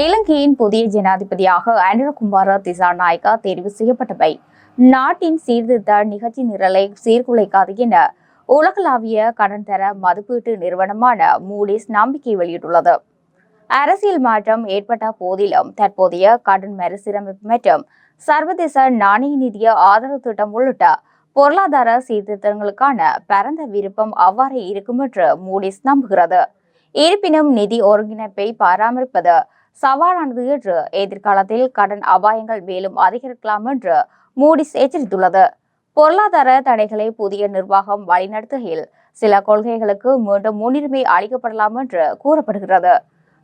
இலங்கையின் புதிய ஜனாதிபதியாக அனுரகுமார திசாநாயக்கா தேர்வு செய்யப்பட்டவை. நாட்டின் சீர்திருத்த நிகழ்ச்சி நிரலை சீர்குலைக்காது என உலகளாவிய கடன் தர மதிப்பீட்டு நிறுவனமான மூடிஸ் நம்பிக்கை வெளியிட்டுள்ளது. அரசியல் மாற்றம் ஏற்பட்ட போதிலும் தற்போதைய கடன் மறுசீரமைப்பு மற்றும் சர்வதேச நாணய நிதிய ஆதரவு திட்டம் உள்ளிட்ட பொருளாதார சீர்திருத்தங்களுக்கான பரந்த விருப்பம் அவ்வாறே இருக்கும் என்று மூடிஸ் நம்புகிறது. இருப்பினும் நிதி ஒருங்கிணைப்பை பராமரிப்பது சவாலானது என்று எதிர்காலத்தில் கடன் அபாயங்கள் மேலும் அதிகரிக்கலாம் என்று மூடிஸ் எச்சரித்துள்ளது. பொருளாதார தடைகளை புதிய நிர்வாகம் வழிநடத்துகையில் சில கொள்கைகளுக்கு மீண்டும் முன்னுரிமை அளிக்கப்படலாம் என்று கூறப்படுகிறது.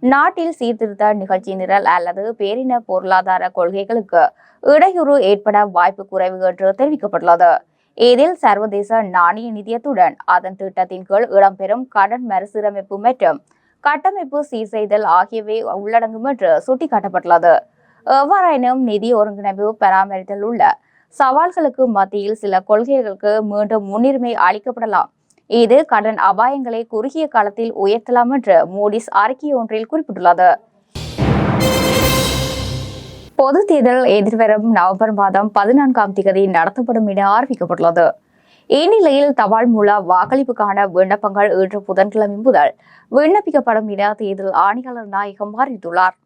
நாட்டில் சீர்திருத்த நிகழ்ச்சி நிரல் அல்லது பேரின பொருளாதார கொள்கைகளுக்கு இடையூறு ஏற்பட வாய்ப்பு குறைவு என்று தெரிவிக்கப்பட்டுள்ளது. இதில் சர்வதேச நாணய நிதியத்துடன் அதன் திட்டத்தின் கீழ் இடம்பெறும் கடன் மறுசீரமைப்பு மற்றும் கட்டமைப்பு சீர் செய்தல் ஆகியவை உள்ளடங்கும் என்று சுட்டிக்காட்டப்பட்டுள்ளது. எவ்வாறாயினும் நிதி ஒருங்கிணைப்பு பராமரித்தல் உள்ள சவால்களுக்கு மத்தியில் சில கொள்கைகளுக்கு மீண்டும் முன்னுரிமை அளிக்கப்படலாம். இது கடன் அபாயங்களை குறுகிய காலத்தில் உயர்த்தலாம் என்று மூடிஸ் அறிக்கை ஒன்றில் குறிப்பிட்டுள்ளது. பொது தேர்தல் எதிர்வரும் நவம்பர் மாதம் பதினான்காம் தேதி நடத்தப்படும் என அறிவிக்கப்பட்டுள்ளது. இந்நிலையில் தபால் மூல வாக்களிப்புக்கான விண்ணப்பங்கள் இன்று புதன்கிழமை முதல் விண்ணப்பிக்கப்படும் என தேர்தல் ஆணையாளர் நாயகம் அறிவித்துள்ளார்.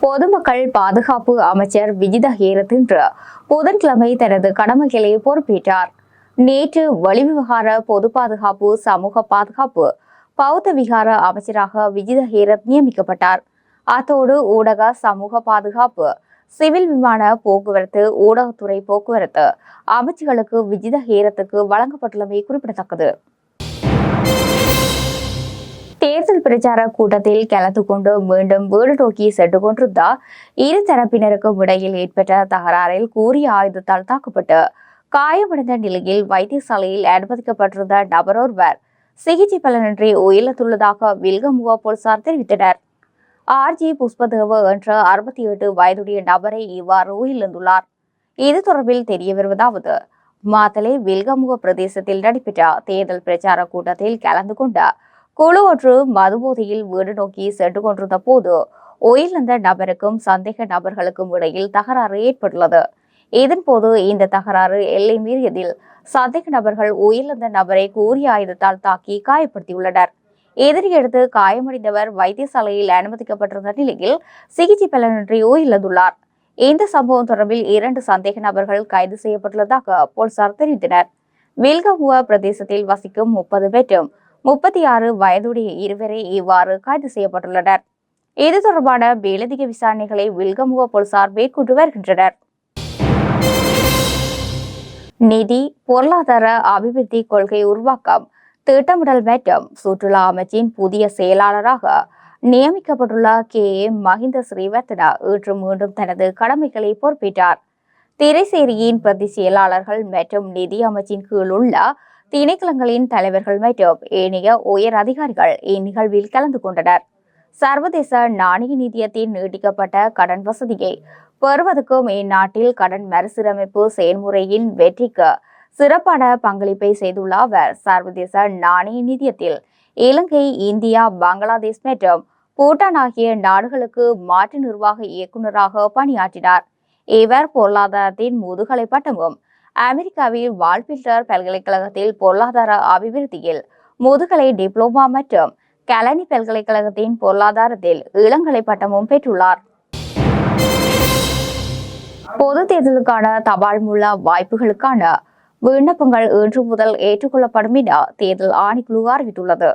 பொதுமக்கள் பாதுகாப்பு அமைச்சர் விஜித ஹேரத் இன்று புதன்கிழமை தனது கடமைகளை பொறுப்பேற்றார். நேற்று வெளிவிவகார பொது பாதுகாப்பு சமூக பாதுகாப்பு பௌத்த விகார அமைச்சராக விஜித ஹேரத் நியமிக்கப்பட்டார். அத்தோடு ஊடக சமூக பாதுகாப்பு சிவில் விமான போக்குவரத்து ஊடகத்துறை போக்குவரத்து அமைச்சுகளுக்கு விஜித ஹேரத்துக்கு வழங்கப்பட்டுள்ளமை குறிப்பிடத்தக்கது. தேர்தல் பிரச்சார கூட்டத்தில் கலந்து கொண்டு மீண்டும் வீடு நோக்கி சென்று கொண்டிருந்த இரு தரப்பினருக்கும் இடையில் ஏற்பட்ட தகராறில் கூறிய ஆயுதத்தால் தாக்கப்பட்டு காயமடைந்த நிலையில் வைத்தியசாலையில் அனுமதிக்கப்பட்டிருந்த நபரொருவர் சிகிச்சை பலனின்றி உயிரிழந்துள்ளதாக வில்கமுவா போலீசார் தெரிவித்தனர். ஆர்ஜி புஷ்பதேவ என்ற அறுபத்தி எட்டு வயதுடைய நபரை இவ்வாறு உயிரிழந்துள்ளார். இது தொடர்பில் தெரிய வருவதாவது மாத்தலை வில்கமுக பிரதேசத்தில் நடைபெற்ற தேர்தல் பிரச்சார கூட்டத்தில் கலந்து கொண்ட குழு ஒன்று மதுபோதையில் வீடு நோக்கி சென்று கொண்டிருந்த போது உயிரிழந்த நபருக்கும் சந்தேக நபர்களுக்கும் இடையில் தகராறு ஏற்பட்டுள்ளது. இதன்போது இந்த தகராறு எல்லை மீறியதில் சந்தேக நபர்கள் உயிரிழந்த நபரை கூறிய ஆயுதத்தால் தாக்கி காயப்படுத்தியுள்ளனர். இதனையடுத்து காயமடைந்தவர் வைத்தியசாலையில் அனுமதிக்கப்பட்டிருந்த நிலையில் சிகிச்சை பலனின்றி உயிரிழந்துள்ளார். இந்த சம்பவம் தொடர்பில் இரண்டு சந்தேக நபர்கள் கைது செய்யப்பட்டுள்ளதாக போலீசார் தெரிவித்தனர். வில்கமுவா பிரதேசத்தில் வசிக்கும் முப்பது பேரும் முப்பத்தி ஆறு வயதுடைய இருவரே இவ்வாறு கைது செய்யப்பட்டுள்ளனர். இது தொடர்பான மேலதிக விசாரணைகளை வில்கமுவ போலீசார் மேற்கொண்டு வருகின்றனர். நிதி பொருளாதார அபிவிருத்தி கொள்கை உருவாக்கம் திட்டமிடல் மற்றும் சுற்றுலா அமைச்சின் புதிய செயலாளராக நியமிக்கப்பட்டுள்ள கே. ஏ. மஹிந்த ஸ்ரீவர்த்தனா இன்று மீண்டும் தனது கடமைகளை பொறுப்பேற்றார். திரைசேரியின் பிரதி செயலாளர்கள் மற்றும் நிதி அமைச்சின் கீழ் உள்ள திணைக்களங்களின் தலைவர்கள் மற்றும் ஏனைய உயர் அதிகாரிகள் இந்நிகழ்வில் கலந்து கொண்டனர். சர்வதேச நாணய நிதியத்தின் நீட்டிக்கப்பட்ட கடன் வசதியை பெறுவதற்கும் இந்நாட்டில் கடன் மறுசீரமைப்பு செயல்முறையின் வெற்றிக்கு சிறப்பான பங்களிப்பை செய்துள்ள அவர் சர்வதேச நாணய நிதியத்தில் இலங்கை இந்தியா பங்களாதேஷ் மற்றும் பூட்டான் ஆகிய நாடுகளுக்கு மாற்று நிர்வாக இயக்குநராக பணியாற்றினார். இவர் பொருளாதாரத்தின் முதுகலை பட்டமும் அமெரிக்காவில் வால்பில்டர் பல்கலைக்கழகத்தில் பொருளாதார அபிவிருத்தியில் முதுகலை டிப்ளோமா மற்றும் கலனி பல்கலைக்கழகத்தின் பொருளாதாரத்தில் இளங்கலை பட்டமும் பெற்றுள்ளார். பொது தேர்தலுக்கான தபால் மூல வாய்ப்புகளுக்கான விண்ணப்பங்கள் இன்று முதல் ஏற்றுக்கொள்ளப்படும் என தேர்தல் ஆணைக்குழு அறிவித்துள்ளது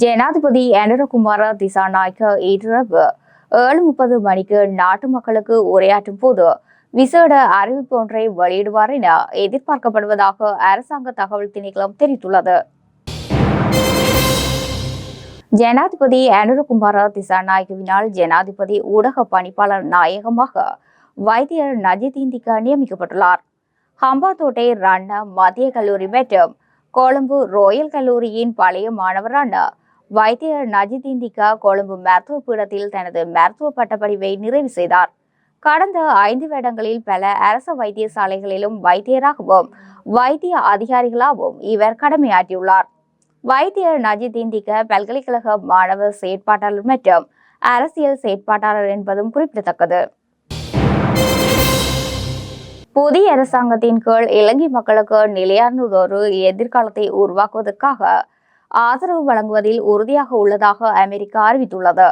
ஜனாதிபதி அனுரகுமார திசாநாயக்க இன்றிரவு ஏழு முப்பது மணிக்கு நாட்டு மக்களுக்கு உரையாற்றும் போது விசேட அறிவிப்பு ஒன்றை வெளியிடுவார் என எதிர்பார்க்கப்படுவதாக அரசாங்க தகவல் திணைக்களம் தெரிவித்துள்ளது ஜனாதிபதி அனுரகுமார திசாநாயகவினால் ஜனாதிபதி ஊடக பணிப்பாளர் நாயகமாக வைத்தியர் நஜித் இந்திகா நியமிக்கப்பட்டுள்ளார். ஹம்பாத்தோட்டை ரண்ண மத்திய கல்லூரி மற்றும் கொழும்பு ரோயல் கல்லூரியின் பழைய மாணவரான வைத்தியர் நஜித் இந்திகா கொழும்பு மருத்துவ பீடத்தில் தனது மருத்துவ பட்டப்படிப்பை நிறைவு செய்தார். கடந்த ஐந்து வருடங்களில் பல அரச வைத்தியசாலைகளிலும் வைத்தியராகவும் வைத்திய அதிகாரிகளாகவும் இவர் கடமையாற்றியுள்ளார். வைத்தியர் நஜித் இந்திக பல்கலைக்கழக மாணவர் செயற்பாட்டாளர் மற்றும் அரசியல் செயற்பாட்டாளர் என்பதும் குறிப்பிடத்தக்கது. புதிய அரசாங்கத்தின் கீழ் இலங்கை மக்களுக்கு நிலையானதொரு எதிர்காலத்தை உருவாக்குவதற்காக ஆதரவு வழங்குவதில் உறுதியாக உள்ளதாக அமெரிக்கா அறிவித்துள்ளது.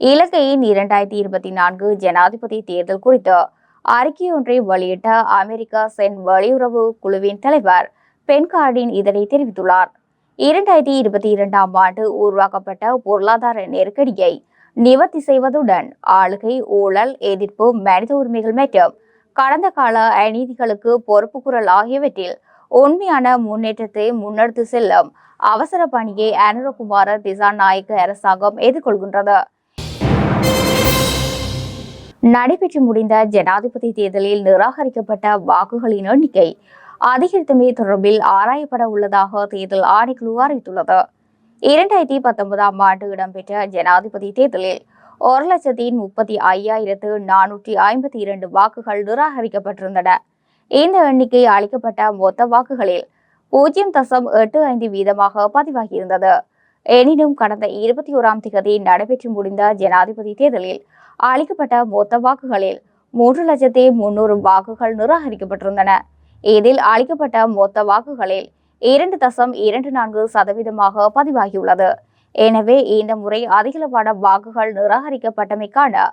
இலங்கையின் இரண்டாயிரத்தி இருபத்தி நான்கு ஜனாதிபதி தேர்தல் குறித்து அறிக்கை ஒன்றை வெளியிட்ட அமெரிக்கா சென் வெளியுறவு குழுவின் தலைவர் பென்கார்டின் இதனை தெரிவித்துள்ளார். இரண்டாயிரத்தி இருபத்தி இரண்டாம் ஆண்டு உருவாக்கப்பட்ட பொருளாதார நெருக்கடியை நிவர்த்தி செய்வதுடன் ஆளுகை ஊழல் எதிர்ப்பு மனித உரிமைகள் மற்றும் கடந்த கால அநீதிகளுக்கு பொறுப்பு குரல் ஆகியவற்றில் உண்மையான முன்னேற்றத்தை முன்னெடுத்து செல்லும் அவசர பணியை அனுரகுமார திசாநாயக்க அரசாங்கம் எதிர்கொள்கின்றது. நடைபெற்று முடிந்த ஜனாதிபதி தேர்தலில் நிராகரிக்கப்பட்ட வாக்குகளின் எண்ணிக்கை அதிகரித்தமை தொடர்பில் ஆராயப்பட உள்ளதாக தேர்தல் ஆணைக்குழு அறிவித்துள்ளது. இரண்டாயிரத்தி பத்தொன்பதாம் ஆண்டு இடம்பெற்ற ஜனாதிபதி தேர்தலில் ஒரு லட்சத்தி முப்பத்தி ஐயாயிரத்து நானூற்றி ஐம்பத்தி இரண்டு வாக்குகள் நிராகரிக்கப்பட்டிருந்தன. இந்த எண்ணிக்கை அளிக்கப்பட்ட மொத்த வாக்குகளில் பூஜ்ஜியம் தசம் எட்டு ஐந்து வீதமாக பதிவாகியிருந்தது. எனினும் கடந்த இருபத்தி ஓராம் திகதி நடைபெற்று முடிந்த ஜனாதிபதி தேர்தலில் அளிக்கப்பட்ட மொத்த வாக்குகளில் மூன்று லட்சத்தி முன்னூறு வாக்குகள் நிராகரிக்கப்பட்டிருந்தன. இதில் அளிக்கப்பட்ட மொத்த வாக்குகளில் இரண்டு தசம் இரண்டு நான்கு சதவீதமாக பதிவாகியுள்ளது. எனவே இந்த முறை அதிகளவான வாக்குகள் நிராகரிக்கப்பட்டமைக்கான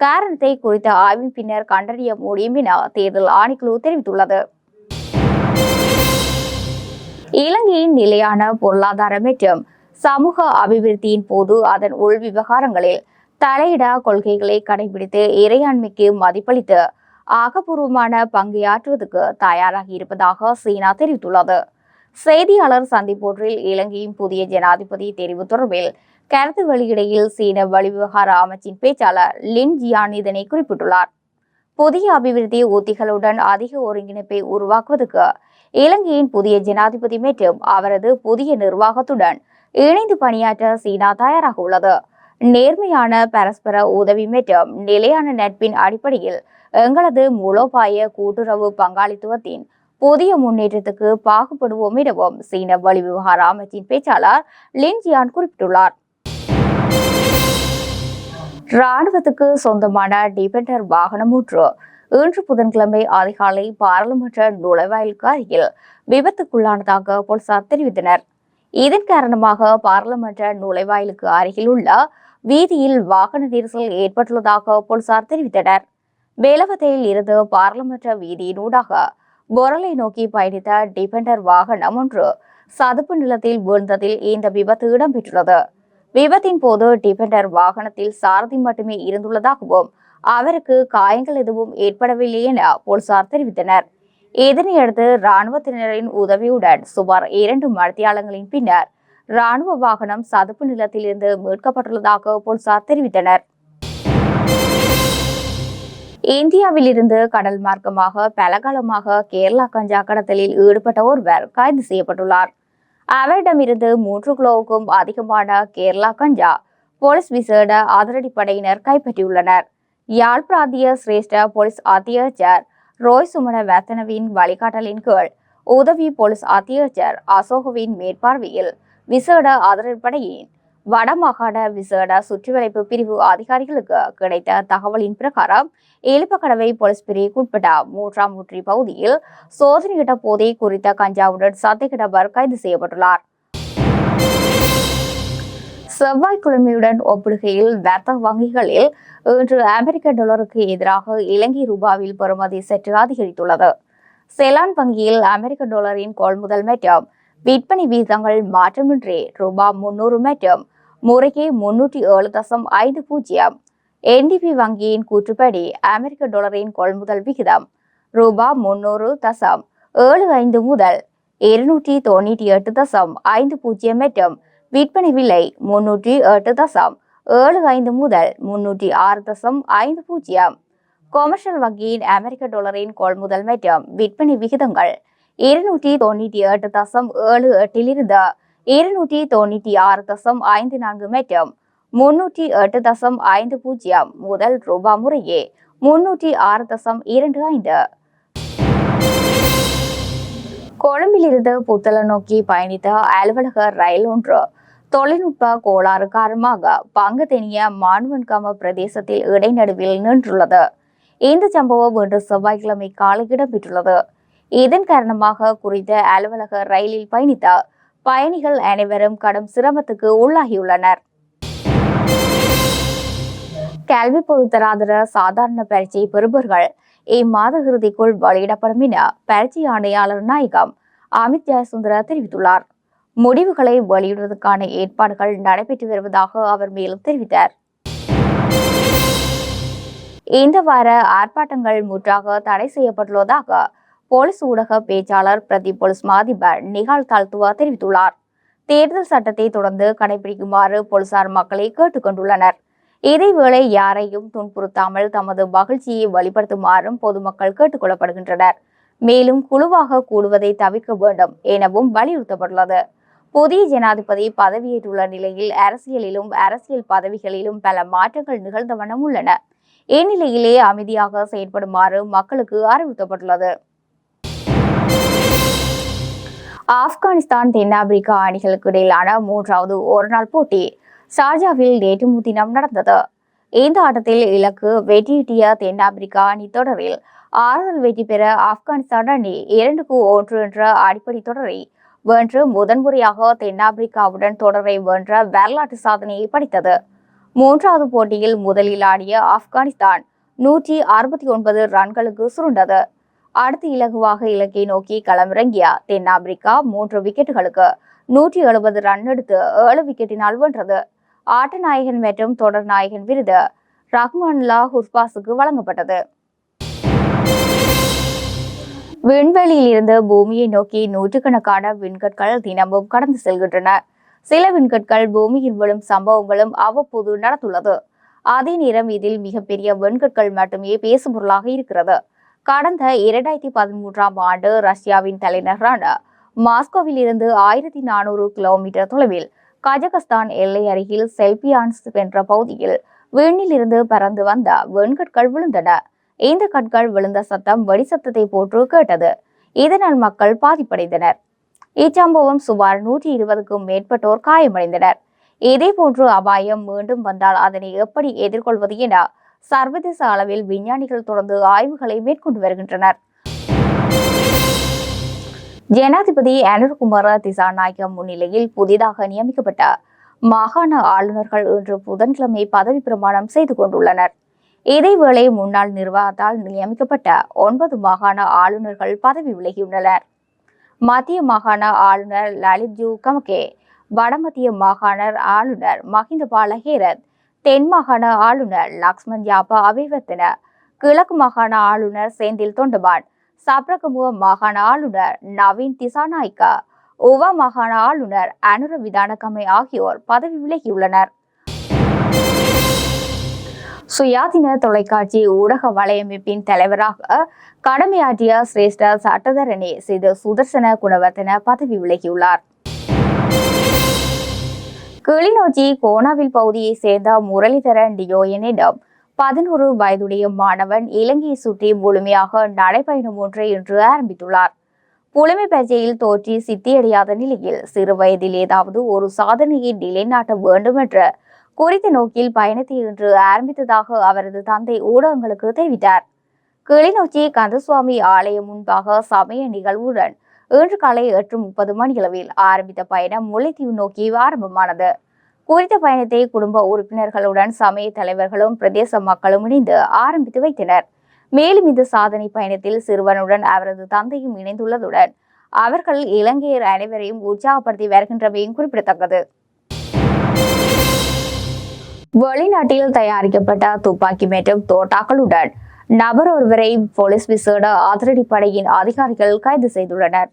காரணத்தை குறித்த ஆய்வின் பின்னர் கண்டறிய முடியும் என தேர்தல் ஆணைக்குழு தெரிவித்துள்ளது. இலங்கையின் நிலையான பொருளாதார மற்றும் சமூக அபிவிருத்தியின் போது அதன் உள் விவகாரங்களில் தலையிடா கொள்கைகளை கடைபிடித்து இறையாண்மைக்கு மதிப்பளித்து ஆக்கப்பூர்வமான பங்கையாற்றுவதற்கு தயாராகி இருப்பதாக சீனா தெரிவித்துள்ளது. செய்தியாளர் சந்திப்பொன்றில் இலங்கையின் புதிய ஜனாதிபதி தெரிவு தொடர்பில் கருத்து வெளியிடையில் சீன வெளிவிவகார அமைச்சின் பேச்சாளர் லின் ஜியான் இதனை குறிப்பிட்டுள்ளார். புதிய அபிவிருத்தி உத்திகளுடன் அதிக ஒருங்கிணைப்பை உருவாக்குவதற்கு இலங்கையின் புதிய ஜனாதிபதி மற்றும் அவரது புதிய நிர்வாகத்துடன் இணைந்து பணியாற்ற சீனா தயாராக உள்ளது. நேர்மையான பரஸ்பர உதவி மற்றும் நிலையான நட்பின் அடிப்படையில் எங்களது மூலோபாய கூட்டுறவு பங்காளித்துவத்தின் புதிய முன்னேற்றத்துக்கு பாகுபடுவோம் எனவும் சீன வெளிவிவகார அமைச்சின் பேச்சாளர் லின் ஜியான் குறிப்பிட்டுள்ளார். ராணுவத்துக்கு சொந்தமான டிபெண்டர் வாகனம் ஒன்று இன்று புதன்கிழமை அதிகாலை பாராளுமன்ற நுழைவாயிலுக்கு அருகில் விபத்துக்குள்ளானதாக போலீசார் தெரிவித்தனர். இதன் காரணமாக பாராளுமன்ற நுழைவாயிலுக்கு அருகில் உள்ள வீதியில் வாகன நெரிசல் ஏற்பட்டுள்ளதாக போலீசார் தெரிவித்தனர். வேலவத்தையில் இருந்து பாராளுமன்ற வீதியினூடாக பொரலை நோக்கி பயணித்த டிபெண்டர் வாகனம் ஒன்று சதுப்பு நிலத்தில் வீழ்ந்ததில் இந்த விபத்து இடம்பெற்றுள்ளது. விபத்தின் போது டிபெண்டர் வாகனத்தில் சாரதி மட்டுமே இருந்துள்ளதாகவும் அவருக்கு காயங்கள் எதுவும் ஏற்படவில்லை என போலீசார் தெரிவித்தனர். இதனையடுத்து இராணுவத்தினரின் உதவியுடன் சுமார் இரண்டு மணித்தியாலங்களின் பின்னர் ராணுவ வாகனம் சதுப்பு நிலத்திலிருந்து மீட்கப்பட்டுள்ளதாக போலீசார் தெரிவித்தனர். இந்தியாவிலிருந்து கடல் மார்க்கமாக பலகாலமாக கேரளா கஞ்சா கடத்தலில் ஈடுபட்ட ஒருவர் கைது செய்யப்பட்டுள்ளார். அவரிடமிருந்து மூன்று கிலோவுக்கும் அதிகமான கேரளா கஞ்சா போலீஸ் விசேட அதிரடிப்படையினர் கைப்பற்றியுள்ளனர். யாழ் பிராந்திய சிரேஷ்ட போலீஸ் அத்தியட்சர் ரோய் சுமண வேத்தனவின் வழிகாட்டலின் கீழ் உதவி போலீஸ் அத்தியட்சர் அசோகவின் மேற்பார்வையில் விசேட அதிரடிப்படையின் வடமாகாண விசேட சுற்றிவளைப்பு பிரிவு அதிகாரிகளுக்கு கிடைத்த தகவலின் பிரகாரம் எலிப்பக்கடவை போலீஸ் பிரிவுக்குட்பட்ட மூன்றாம் முற்றி பகுதியில் சோதனையிட்ட போதே குறித்த கஞ்சாவுடன் சந்தேக நபர் கைது செய்யப்பட்டுள்ளார். செவ்வாய்க்கிழமையுடன் ஒப்பிடுகையில் வர்த்தக வங்கிகளில் இன்று அமெரிக்க டாலருக்கு எதிராக இலங்கை ரூபாவில் பெறுமதி சற்று அதிகரித்துள்ளது. செலான் வங்கியில் அமெரிக்க டாலரின் கொள்முதல் மற்றும் விற்பனை வீதங்கள் மாற்றமின்றி ரூபாய் முன்னூறு மற்றும் முறையே முன்னூற்றி ஏழு தசம் ஐந்து பூஜ்ஜியம் என்டிபி வங்கியின் கூற்றுப்படி அமெரிக்க டாலரின் கொள்முதல் விகிதம் ரூபாய் முன்னூறு தசம் ஏழு ஐந்து முதல் இருநூற்றி தொண்ணூற்றி எட்டு தசம் ஐந்து பூஜ்ஜியம் மற்றும் விற்பனை விலை முன்னூற்றி எட்டு தசம் ஏழு ஐந்து முதல் முன்னூற்றி ஆறு தசம் ஐந்து பூஜ்ஜியம் கொமர்ஷியல் வங்கியின் அமெரிக்க டாலரின் கொள்முதல் மற்றும் விற்பனை விகிதங்கள் இருநூற்றி தொண்ணூற்றி எட்டு தசம் ஏழு எட்டிலிருந்து இருநூற்றி தொண்ணூற்றி ஆறு தசம் ஐந்து நான்கு மற்றும் முன்னூற்றி எட்டு தசம் ஐந்து பூஜ்ஜியம் முதல் ரூபா முறையே முன்னூற்றி ஆறு தசம் இரண்டு ஐந்து கொழும்பிலிருந்து புத்தள நோக்கி பயணித்த அலுவலக ரயில் ஒன்று தொழில்நுட்ப கோளாறு காரணமாக பங்குதெனிய மானுவன்காம பிரதேசத்தில் இடைநடுவில் நின்றுள்ளது இந்த சம்பவம் இன்று செவ்வாய்க்கிழமை காலை இடம்பெற்றுள்ளது இதன் காரணமாக குறித்த அலுவலக ரயிலில் பயணித்த பயணிகள் அனைவரும் கடும் சிரமத்துக்கு உள்ளாகியுள்ளனர். கல்வி பொதுத்தராதர சாதாரண பரீட்சை பெறுபவர்கள் இம்மாத இறுதிக்குள் வெளியிடப்படும் என பரீட்சை ஆணையாளர் நாயகம் அமித் ஜெயசுந்தர தெரிவித்துள்ளார். முடிவுகளை வெளியிடுவதற்கான ஏற்பாடுகள் நடைபெற்று வருவதாக அவர் மேலும் தெரிவித்தார். இந்த வார ஆர்ப்பாட்டங்கள் முற்றாக தடை செய்யப்பட்டுள்ளதாக போலீஸ் ஊடக பேச்சாளர் பிரதி போலீஸ் மாதிபர் நிகால் தால்துவா தெரிவித்துள்ளார். தேர்தல் சட்டத்தை தொடர்ந்து கடைபிடிக்குமாறு போலீசார் மக்களை கேட்டுக்கொண்டுள்ளனர். இதேவேளை யாரையும் துன்புறுத்தாமல் தமது மகிழ்ச்சியை வெளிப்படுத்துமாறும் பொதுமக்கள் கேட்டுக் கொள்ளப்படுகின்றனர் மேலும் குழுவாக கூடுவதை தவிர்க்க வேண்டும் எனவும் வலியுறுத்தப்பட்டுள்ளது. புதிய ஜனாதிபதி பதவியேற்றுள்ள நிலையில் அரசியலிலும் அரசியல் பதவிகளிலும் பல மாற்றங்கள் நிகழ்ந்த வண்ணம் உள்ளன. இந்நிலையிலே அமைதியாக செயற்படுமாறு மக்களுக்கு அறிவுறுத்தப்பட்டுள்ளது. ஆப்கானிஸ்தான் தென்னாப்பிரிக்கா அணிகளுக்கு இடையிலான மூன்றாவது ஒருநாள் போட்டி ஷார்ஜாவில் நேற்று முன்தினம் நடந்தது. இந்த ஆட்டத்தில் இலக்கு வெற்றியீட்டிய தென்னாப்பிரிக்கா அணி தொடரில் ஆறுதல் வெற்றி பெற ஆப்கானிஸ்தான் அணி இரண்டுக்கு ஒன்று என்ற அடிப்படை தொடரை வென்று முதன்முறையாக தென்னாப்பிரிக்காவுடன் தொடரை வென்ற வரலாற்று சாதனையை படைத்தது. மூன்றாவது போட்டியில் முதலில் ஆடிய ஆப்கானிஸ்தான் நூற்றி அறுபத்தி ஒன்பது ரன்களுக்கு சுருண்டது. அடுத்து இலகுவாக இலக்கை நோக்கி களமிறங்கிய தென்னாப்பிரிக்கா மூன்று விக்கெட்டுகளுக்கு நூற்றி எழுபது ரன் எடுத்து ஏழு விக்கெட்டினால் வென்றது. ஆட்ட நாயகன் மற்றும் தொடர் நாயகன் விருது ரஹ்மான்லா ஹுர்பாஸுக்கு வழங்கப்பட்டது. விண்வெளியில் இருந்து பூமியை நோக்கி நூற்றுக்கணக்கான விண்கற்கள் தினமும் கடந்து செல்கின்றன. சில விண்கற்கள் பூமியில் விழும் சம்பவங்களும் அவ்வப்போது நடந்துள்ளது. அதே நேரம் இதில் மிகப்பெரிய விண்கற்கள் மட்டுமே பேசுபொருளாக இருக்கிறது. கடந்த இரண்டாயிரத்தி பதிமூன்றாம் ஆண்டு ரஷ்யாவின் தலைநகரான மாஸ்கோவில் இருந்து ஆயிரத்தி நானூறு கிலோமீட்டர் தொலைவில் கஜகஸ்தான் எல்லை அருகில் செல்பியான்ஸ் என்ற பகுதியில் விண்ணில் இருந்து பறந்து வந்த வெண்கற்கள் விழுந்தன. இந்த கற்கள் விழுந்த சத்தம் வெடி சத்தத்தை போன்று கேட்டது. இதனால் மக்கள் பாதிப்படைந்தனர். இச்சம்பவம் சுமார் நூற்றி இருபதுக்கும் மேற்பட்டோர் காயமடைந்தனர். இதே போன்று அபாயம் மீண்டும் வந்தால் அதனை எப்படி எதிர்கொள்வது என சர்வதேச அளவில் விஞ்ஞானிகள் தொடர்ந்து ஆய்வுகளை மேற்கொண்டு வருகின்றனர். ஜனாதிபதி அனுர்குமார திசாநாயக்க முன்னிலையில் புதிதாக நியமிக்கப்பட்ட மாகாண ஆளுநர்கள் இன்று புதன்கிழமை பதவி பிரமாணம் செய்து கொண்டுள்ளனர். இதேவேளை முன்னாள் நிர்வாகத்தால் நியமிக்கப்பட்ட ஒன்பது மாகாண ஆளுநர்கள் பதவி விலகியுள்ளனர். மத்திய மாகாண ஆளுநர் லலித் ஜூ கமகே வடமத்திய மாகாண ஆளுநர் மஹிந்த பாலஹேரத் தென் மாகாண ஆளுநர் லக்ஷ்மண் யாப்பா அபிவர்த்தன. கிழக்கு மாகாண ஆளுநர் செந்தில் தொண்டபான் சப்ரகமுக மாகாண ஆளுநர் நவீன் திசாநாய்க்கா. உவ மாகாண ஆளுநர் அனுர விதானகமை ஆகியோர் பதவி விலகியுள்ளனர். சுயாதீன தொலைக்காட்சி ஊடக வலையமைப்பின் தலைவராக கடமையாற்றிய சிரேஷ்ட சட்டத்தரணி சிது சுதர்சன குணவர்த்தன பதவி விலகியுள்ளார். கிளிநொச்சி கோணாவில் பகுதியைச் சேர்ந்த முரளிதரன் டியோயனிடம் பதினோரு வயதுடைய மாணவன் இலங்கையை சுற்றி முழுமையாக நடைபயணம் ஒன்றை இன்று ஆரம்பித்துள்ளார். புலமை பேச்சையில் தோற்றி சித்தியடையாத நிலையில் சிறு வயதில் ஏதாவது ஒரு சாதனையை நிலைநாட்ட வேண்டும் என்ற குறித்த நோக்கில் பயணத்தை இன்று ஆரம்பித்ததாக அவரது தந்தை ஊடகங்களுக்கு தெரிவித்தார். கிளிநொச்சி கந்தசுவாமி ஆலயம் முன்பாக சமய நிகழ்வுடன் இன்று காலை எட்டு முப்பது மணியளவில் ஆரம்பித்த பயணம் முல்லைத்தீவு நோக்கி ஆரம்பமானது. குறித்த பயணத்தை குடும்ப உறுப்பினர்களுடன் சமய தலைவர்களும் பிரதேச மக்களும் இணைந்து ஆரம்பித்து வைத்தனர். மேலும் இந்த சாதனை பயணத்தில் சிறுவனுடன் அவரது தந்தையும் இணைந்துள்ளதுடன் அவர்கள் இலங்கையர் அனைவரையும் உற்சாகப்படுத்தி வருகின்றமையும் குறிப்பிடத்தக்கது. வெளிநாட்டில் தயாரிக்கப்பட்ட துப்பாக்கி மற்றும் தோட்டாக்களுடன் நபர் ஒருவரை போலீஸ் விசேட அதிரடிப்படையின் அதிகாரிகள் கைது செய்துள்ளனர்.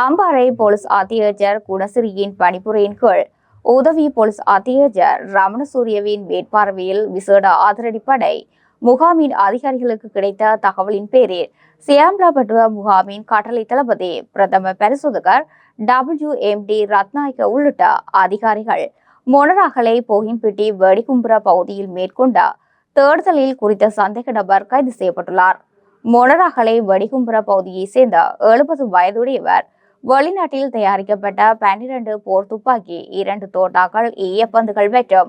அம்பாறை போலீஸ் அத்தியட்சர் குணசிறியின் பணிபுரியின் கீழ். உதவி போலீஸ் அத்தியட்சர் ரமணசூரியவின் மேற்பார்வையில் விசேட ஆதரடிப்படை முகாமின் அதிகாரிகளுக்கு கிடைத்த தகவலின் பேரில் சியாம்லாபட்டுவ முகாமின் கட்டளை தளபதி பிரதம பரிசோதகர் டபிள்யூ எம் டி ரத்நாயக்க உள்ளிட்ட அதிகாரிகள் மொனராகலை போகின்பிட்டி வெடிகும்புற பகுதியில் மேற்கொண்ட தேடுதலில் குறித்த சந்தேக நபர் கைது செய்யப்பட்டுள்ளார். மொனராகலை வெடிகும்புற பகுதியைச் சேர்ந்த எழுபது வயதுடையவர் வெளிநாட்டில் தயாரிக்கப்பட்ட பன்னிரண்டு போர் துப்பாக்கி இரண்டு தோட்டாக்கள் ஈயப்பந்துகள் மற்றும்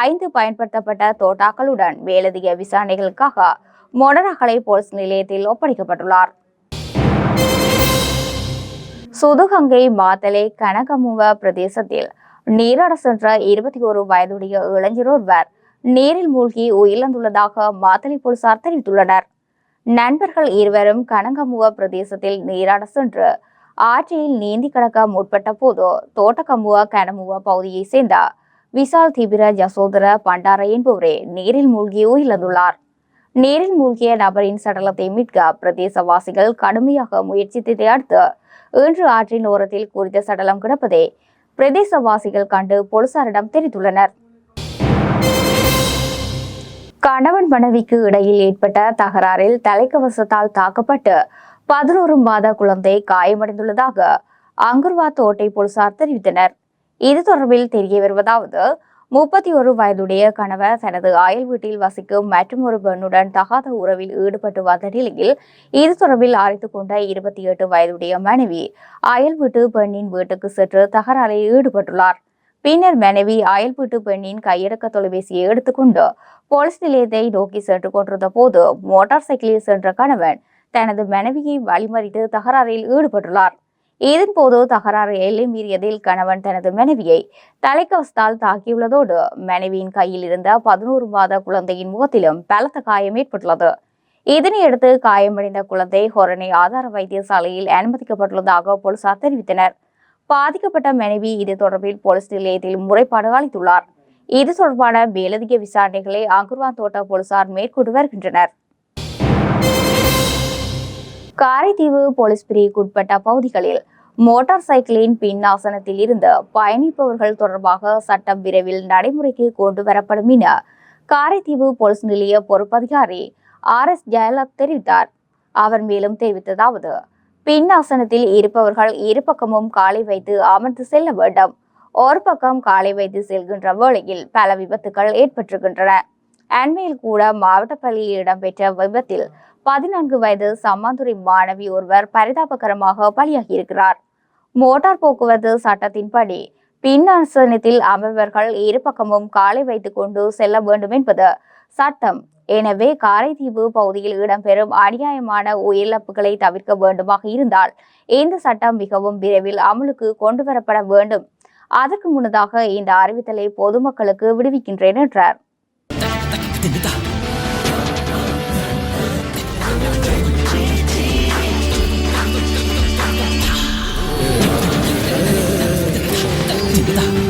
ஐந்து பயன்படுத்தப்பட்ட தோட்டாக்களுடன் மேலதிக விசாரணைகளுக்காக மொனராகலை போலீஸ் நிலையத்தில் ஒப்படைக்கப்பட்டுள்ளார் சுதுகங்கை மாத்தலை கனகமுவ பிரதேசத்தில் நீராட சென்ற இருபத்தி ஒரு வயதுடைய இளைஞர் ஒருவர் நீரில் மூழ்கி உயிரிழந்துள்ளதாக மாத்தலை போலீசார் தெரிவித்துள்ளனர் நண்பர்கள் இருவரும் கனகமுவ பிரதேசத்தில் நீராட சென்று ஆற்றில் நீந்தி கடக்க முற்பட்ட போது தோட்டக்கம்புவா கனமுவா பகுதியைச் சேர்ந்த விசால் தீவிர ஜசோதர பண்டார என்பவரே நீரில் மூழ்கி உயிரிழந்துள்ளார். நீரில் மூழ்கிய நபரின் சடலத்தை மீட்க பிரதேசவாசிகள் கடுமையாக முயற்சித்ததை அடுத்து இன்று ஆற்றின் ஓரத்தில் குறித்த சடலம் கிடப்பதை பிரதேசவாசிகள் கண்டு போலீசாரிடம் தெரிவித்துள்ளனர். கணவன் மனைவிக்கு இடையில் ஏற்பட்ட தகராறில் தலைக்கவசத்தால் தாக்கப்பட்டு பதினோரு மாத குழந்தை காயமடைந்துள்ளதாக அங்குர்வா தோட்டை போலீசார் தெரிவித்தனர். இது தொடர்பில் தெரிய வருவதாவது முப்பத்தி ஒரு வயதுடைய கணவர் தனது அயல் வீட்டில் வசிக்கும் மற்றும் ஒரு பெண்ணுடன் தகாத உறவில் ஈடுபட்டு வந்த நிலையில் இது தொடர்பில் அறிந்து கொண்ட இருபத்தி எட்டு வயதுடைய மனைவி அயல் வீட்டு பெண்ணின் வீட்டுக்கு சென்று தகராறில் ஈடுபட்டுள்ளார். பின்னர் மனைவி அயல் வீட்டு பெண்ணின் கையடக்க தொலைபேசியை எடுத்துக்கொண்டு போலீஸ் நிலையத்தை நோக்கி சென்று கொண்டிருந்த போது மோட்டார் சைக்கிளில் சென்ற கணவன் தனது மனைவியை வழிமறித்து தகராறில் ஈடுபட்டுள்ளார். இதன்போது தகராறு எல்லை மீறியதில் கணவன் தனது மனைவியை தலைக்கவசத்தால் தாக்கியுள்ளதோடு மனைவியின் கையில் இருந்த பதினோரு மாத குழந்தையின் முகத்திலும் பலத்த காயம் ஏற்பட்டுள்ளது. இதனையடுத்து காயமடைந்த குழந்தை ஹொரணை ஆதார வைத்தியசாலையில் அனுமதிக்கப்பட்டுள்ளதாக போலீசார் தெரிவித்தனர். பாதிக்கப்பட்ட மனைவி இது தொடர்பில் போலீஸ் நிலையத்தில் முறைப்பாடு அளித்துள்ளார். இது தொடர்பான மேலதிக விசாரணைகளை அங்குர்வான் தோட்ட போலீசார் மேற்கொண்டு வருகின்றனர். காரைதீவு போலீஸ் பிரிவுக்குட்பட்ட பகுதிகளில் மோட்டார் சைக்கிளின் பின் ஆசனத்தில் இருந்து பயணிப்பவர்கள் தொடர்பாக சட்டம் விரைவில் நடைமுறைக்கு கொண்டு வரப்படும் என காரைதீவு போலீஸ் நிலைய பொறுப்பதிகாரி ஆர் எஸ் ஜெயலத் தெரிவித்தார். அவர் மேலும் தெரிவித்ததாவது பின் ஆசனத்தில் இருப்பவர்கள் இரு பக்கமும் காலை வைத்து அமர்ந்து செல்ல வேண்டும். ஒரு பக்கம் காலை வைத்து செல்கின்ற வேளையில் பல விபத்துகள் ஏற்பட்டிருக்கின்றன. அண்மையில் கூட மாவட்ட பள்ளியில் இடம்பெற்ற விபத்தில் பதினான்கு வயது சம்மாந்துறை மாணவி ஒருவர் பரிதாபகரமாக பலியாகியிருக்கிறார். மோட்டார் போக்குவரத்து சட்டத்தின்படி பின்னாசனத்தில் அமர்வர்கள் இருபக்கமும் காலை வைத்துக் கொண்டு செல்ல வேண்டும் என்பது சட்டம். எனவே காரைதீவு பகுதியில் இடம்பெறும் அநியாயமான உயிரிழப்புகளை தவிர்க்க வேண்டுமாக இருந்தால் இந்த சட்டம் மிகவும் விரைவில் அமலுக்கு கொண்டு வரப்பட வேண்டும். அதற்கு முன்னதாக இந்த அறிவித்தலை பொதுமக்களுக்கு விடுவிக்கின்றேன் என்றார். 真的。